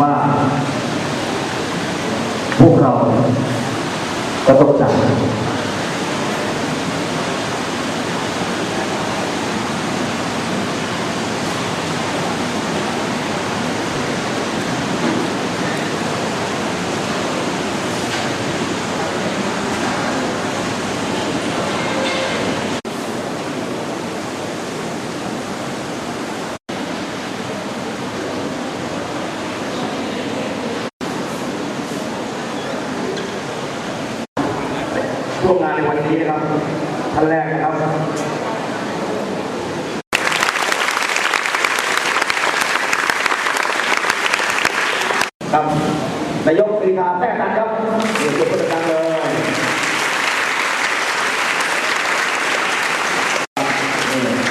ว่า พวกเราก็ตกใจ ร่วมงานในวันนี้นะครับท่านแรกนะครับครับนายกปรีชาแท้กันครับเดี๋ยวจะพูดกันเลย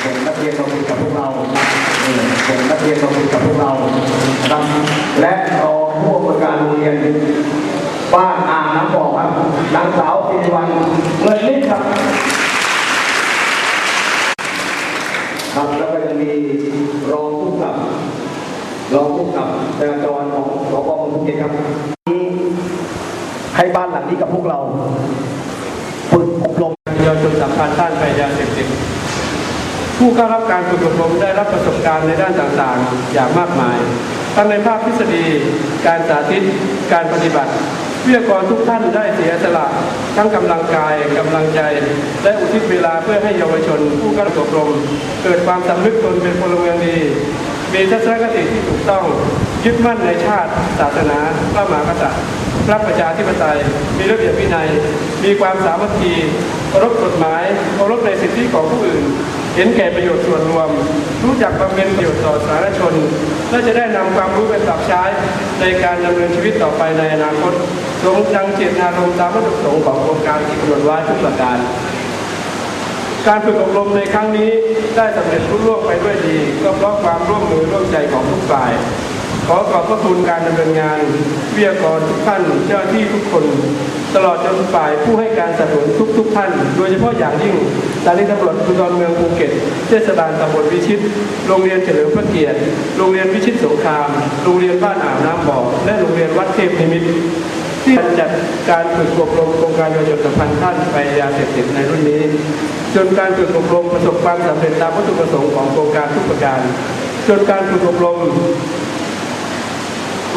เป็นนักเรียนมาคุยกับพวกเราเป็นนักเรียนมาคุยกับพวกเราครับและรองผู้อำนวยการโรงเรียน บ้านอ่างน้ำบอกครับนางสาวสิริวัลเงินนิดครับ ครับแล้วก็ยังมีรองผู้กำกับ รองผู้กำกับจราจรของสพเมืองภูเก็ต ครับให้บ้านหลังนี้กับพวกเราฝึกอบรมเยาวชนสัมพันธ์ต้านภัยยาเสพติดผู้เข้ารับการฝึกอบรมได้รับประสบการณ์ในด้านต่างๆ อย่างมากมายทั้งในภาคทฤษฎี การสาธิต การปฏิบัติวิทยากรทุกท่านได้เสียสละทั้งกำลังกายกำลังใจ และอุทิศเวลาเพื่อให้เยาวชน ผู้เข้ารับอบรม เกิดความสำนึกตนเป็นพลเมืองดี มีทัศนคติที่ถูกต้องยึดมั่นในชาติ ศาสนาพระมหากษัตริย์รักประชาธิปไตย มีระเบียบวินัย มีความสามัคคีเคารพกฎหมายเคารพในสิทธิของผู้อื่น เห็นแก่ประโยชน์ส่วนรวม รู้จักบำเพ็ญประโยชน์ต่อสาธารณชน และจะได้นำความรู้ไปปรับใช้ในการดำเนินชีวิตต่อไปในอนาคตทรงดังเจตนารมณ์ตามวัตถุประสงค์ของโครงการที่กำหนดไว้ทุกประการ การฝึกอบรมในครั้งนี้ได้สำเร็จรุ่ล่วงไปด้วยดี ก็เพราะความร่วมมือร่วมใจของทุกฝ่าย ขอขอบพระคุณการดำเนินงานวิทยากรทุกท่านเจ้าหน้าที่ทุกคน ตลอดจนฝ่ายผู้ให้การสนับสนุนทุกๆท่าน โดยเฉพาะอย่างยิ่งสถานีตำรวจภูธรเมืองภูเก็ตเทศบาลตำบลวิชิต โรงเรียนเฉลิมพระเกียรติ โรงเรียนวิชิตสงคราม โรงเรียนบ้านอ่าวน้ำบ่อและโรงเรียนวัดเทพนิมิตรที่จัดการฝึกอบรมโครงการเยาวชนสัมพันธ์ท่านไปยาเสพติดในรุ่นนี้ จนการฝึกอบรมประสบความสำเร็จตามวัตถุประสงค์ของโครงการทุกประการ จนการฝึกอบรม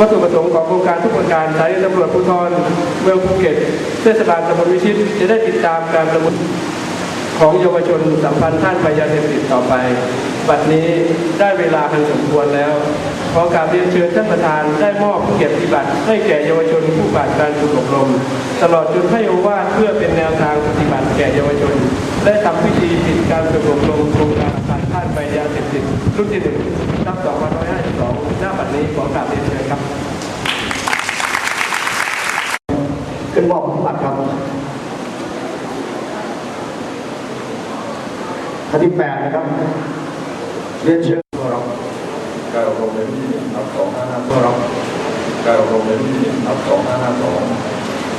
วัตถุประสงค์ของโครงการทุกประการสายตำรวจภูธรเมืองภูเก็ตเทศบาลตำบลวิชิตจะได้ติดตามการประมูล ของเยาวชนสัมพันธ์ท่านไปยาเสพติดต่อไป บัดนี้ได้เวลาอันสมควรแล้ว ขอกราบเรียนเชิญท่านประธานได้มอบเกียรติบัตรให้แก่เยาวชนผู้ผ่านการฝึกอบรม ตลอดจนให้โอวาทเพื่อเป็นแนวทางปฏิบัติแก่เยาวชนและทำพิธีปิดการฝึกอบรมโครงการผ่านท่านไปยาเสพติดรุ่นที่หนึ่งทับ2552หน้าบัดนี้ขอกราบเรียนเชิญครับขึ้นมอบบัติครับ ท่านที่แปดนะครับเรียนเชิญเพื่อรับการอบรมในรุ่นที่นับสองห้าห้าเพื่อรับการอบรมในรุ่นที่นับสองห้าห้าสอง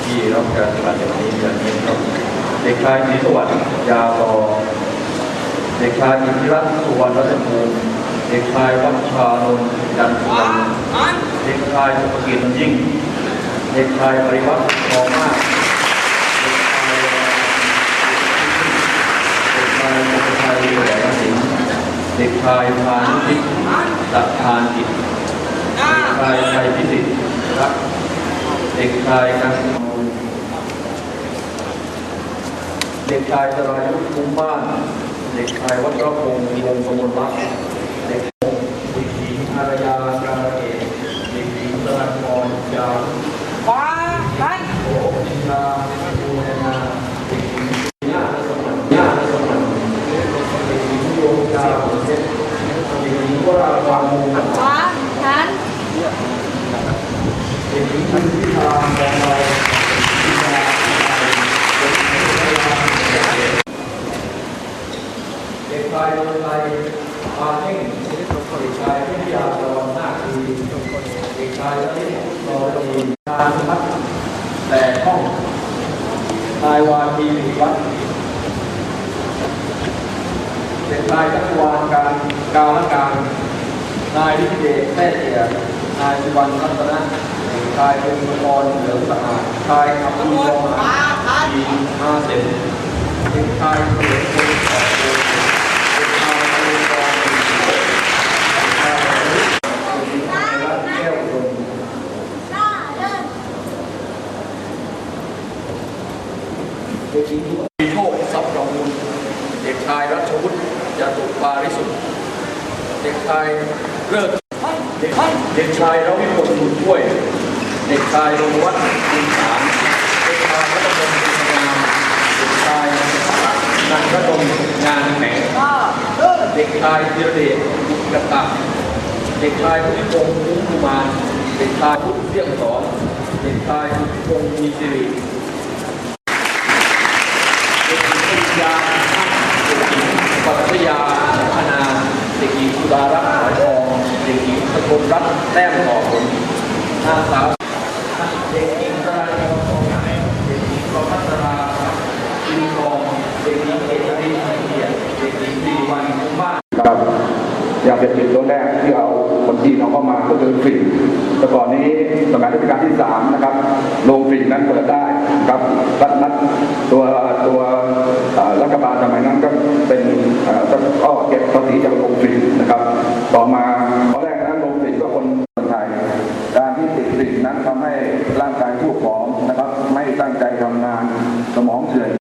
ที่รับการปฏิบัติอย่างนี้อย่างนี้ครับเด็กชายศรีสวัสดิ์ยาตอเด็กชายอิทธิรัตน์สุวรรณรัตนภูมิเด็กชายวัชชานนท์จันทร์สุวรรณเด็กชายสุภกิจมันยิ่ง เด็กชายปริวัติทองมาก เด็กชายพานุชิตสัทานกิจเด็กชายชัยพิสิทธิ์รักเด็กชายกันเด็กชายสรายุทธคุ้มบ้าน เด็กชายวัชรพงศ์วงศ์กมลรัตน์เด็กหญิงวิถีอารยาการเกตเด็กหญิงสรัญพรยาว ฟ้าทัน โอชินาดูนานาเด็กหญิงญาติสมญาติสมเด็กหญิงดวงดาวเด็กหญิงวราวันมูล ฟ้าทัน เด็กหญิงพันธิตาแดงเราเด็กชายดวงใจอาเพ่งเด็กชายพิทยาตอนนาคดีเด็กชายละลิตรอดีการพัฒน์ แต่ห้องนายวาทีวัฒน์เด็กชายจักรวาลการการละการนายวิเดชแท้เจียนายสุวรรณรัตนะายเป็นมังกรเหลืองสะอาดชายขับดุลรอมานทีอาเซนเด็กชายเฉลิมพลขอบคุณเด็กชายอรุณกรเด็กชายอรุณเด็กหญิงไทยรัตน์แก้วอุดม เด็กหญิงมีโชคทรัพย์ประมูลเด็กชายรัชวุฒิจตุปาริสุทธิ์เด็กชายเลิศเด็กเด็กชายรวิพลบุญช่วย เด็กชายรงวัฒน์บุญสารเด็กชายรัตพลบุญงามเด็กชายนันทดมงานแหงเด็ก ชายธีรเดชบุญกตะเด็กชายพุทธิพงศ์มุ้งกุมารเด็กชายพุทธเสี่ยงสองเด็กชายพุทธิพงศ์มีสิริเด็กหญิงปริญญาเด็กหญิงปัทยาพนาเด็กหญิงสุดารัตน์หอยทองเด็กหญิงสกลรัตน์แต้มต่อผลนางสาวเด็กหญิงสราญทองไหนเด็กหญิงประพัฒราอินทองเด็กหญิงเอกรีชัยเกียรติเด็กหญิงสิริวัล คุ้มบ้านครับยาเสพติดตัวแรกที่เอาคนจีนเอาเข้ามาก็คือฝิ่นแต่ก่อนนี้สมัยรัชกาลที่สามนะครับโรงฝิ่นนั้นเปิดได้ครับรัฐนั้นตัวตัวรัฐบาลสมัยนั้นก็เป็นก็เก็บภาษีจากโรงฝิ่นนะครับ ต่อมาตอนแรกนั้นโรงฝิ่นก็คนคนไทย การที่ติดฝิ่นนั้นทำให้ร่างกายผู้ผอมนะครับ ไม่ตั้งใจทำงานสมองเสื่อม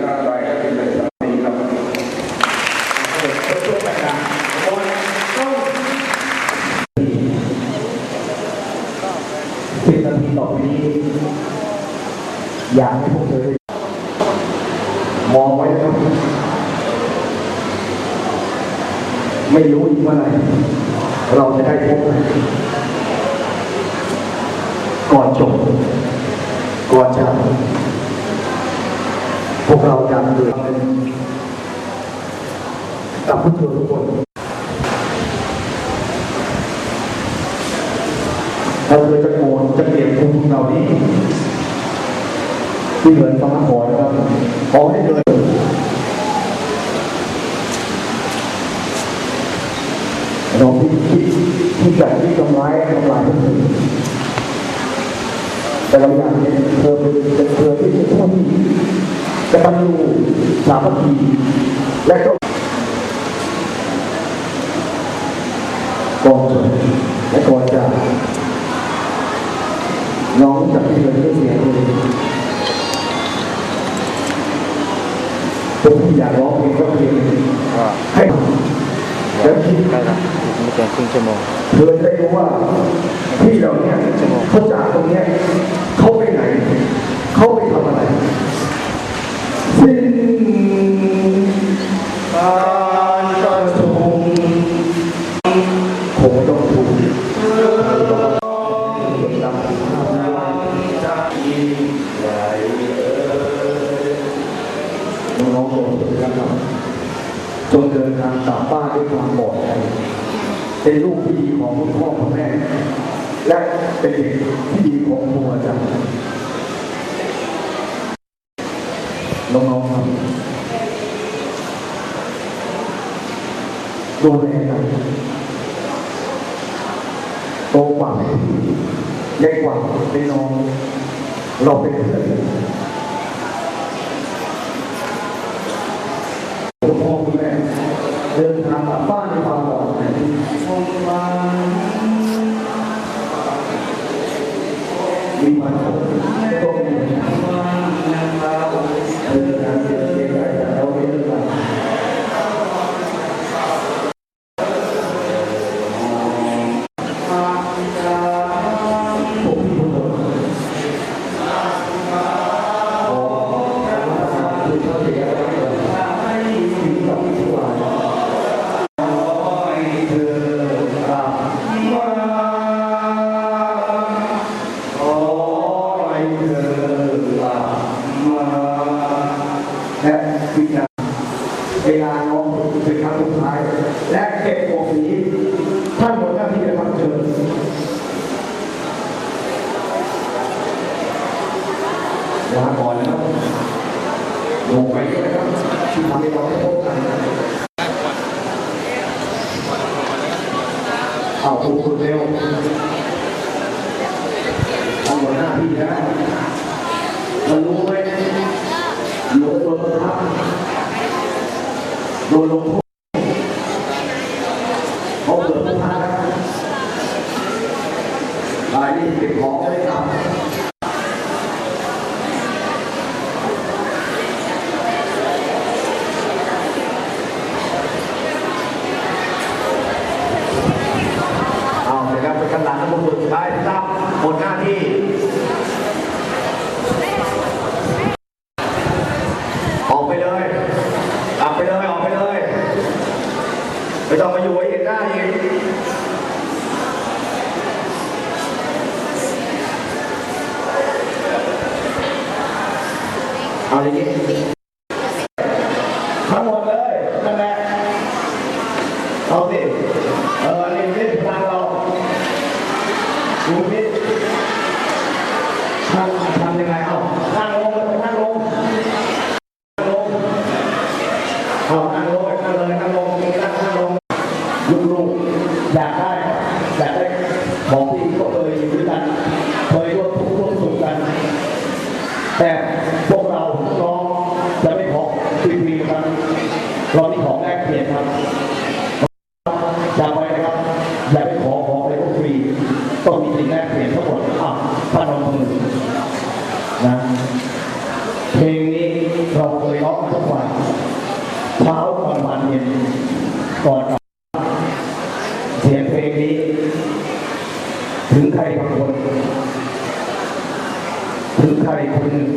องสิบนาทีต่อไปนี้อยากให้พวกเธอได้มองไว้นะครับ ไม่รู้อีกเมื่อไหร่เราจะได้พบกันก่อนจบ ก่อนจาก พวกเราจะเกิดเป็นกับพวกเธทุกคนเราเคยจะโกรธจะเกลียดคุณเหล่านี้ ที่เหมือนฟ้าขอนะครับขอให้เกิดเราที่ที่ที่แบบที่ทำร้ายทำลายคนอื่นแต่เราอยากเป็นเธอเป็นเป็นเธอที่เป็นผู้ที่ จะบรรลุสามัคคีและก็ก่อนจบและกอนจากน้องจากที่เราได้เสียงเลยผมที่อยากร้องเพลงก็เพลงให้แล้วคิดใกล้ละอีกไม่เกินครึ่งชั่วโมงเธอจะได้รู้ว่าที่เราเนี่ย ลูกที่ดีของคุณพ่อคุณแม่ และเป็นเด็กที่ดีของครูอาจารย์น้องๆครับดูแลกันโตกว่าเป็นพี่เล็กกว่าเป็นน้องเราเป็นเพื่อน คุณพ่อคุณแม่เดิ นำกลับบ้านในความปลอดภัย Há pouco tempo, เอาอย่างนี้ทั้งหมดเลยนั่นแหละเอาสิเออลิมิตทางเราลิมิตทำทำยังไงเอานั่งลงนั่งลงนั่งลงเอานั่งลงนั่งเลยนั่งลงนั่งนั่งลงยุกลงอยากได้อยากได้ของที่เขาเคยอยู่ด้วยกันเคยร่วมทุกข์ร่วมสุขกันแต่ สียงเพลงนี้ ถึงใครบางคน ถึงใครคนหนึ่ง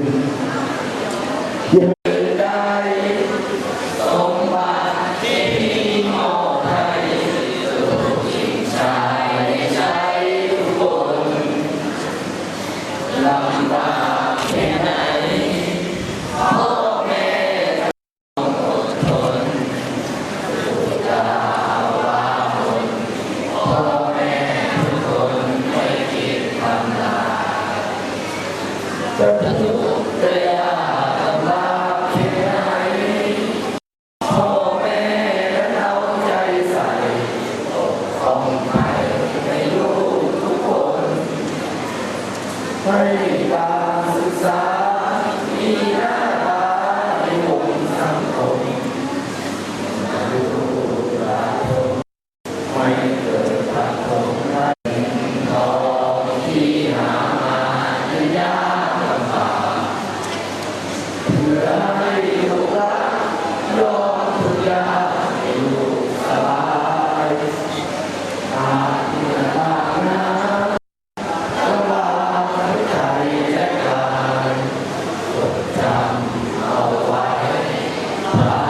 เอาไว้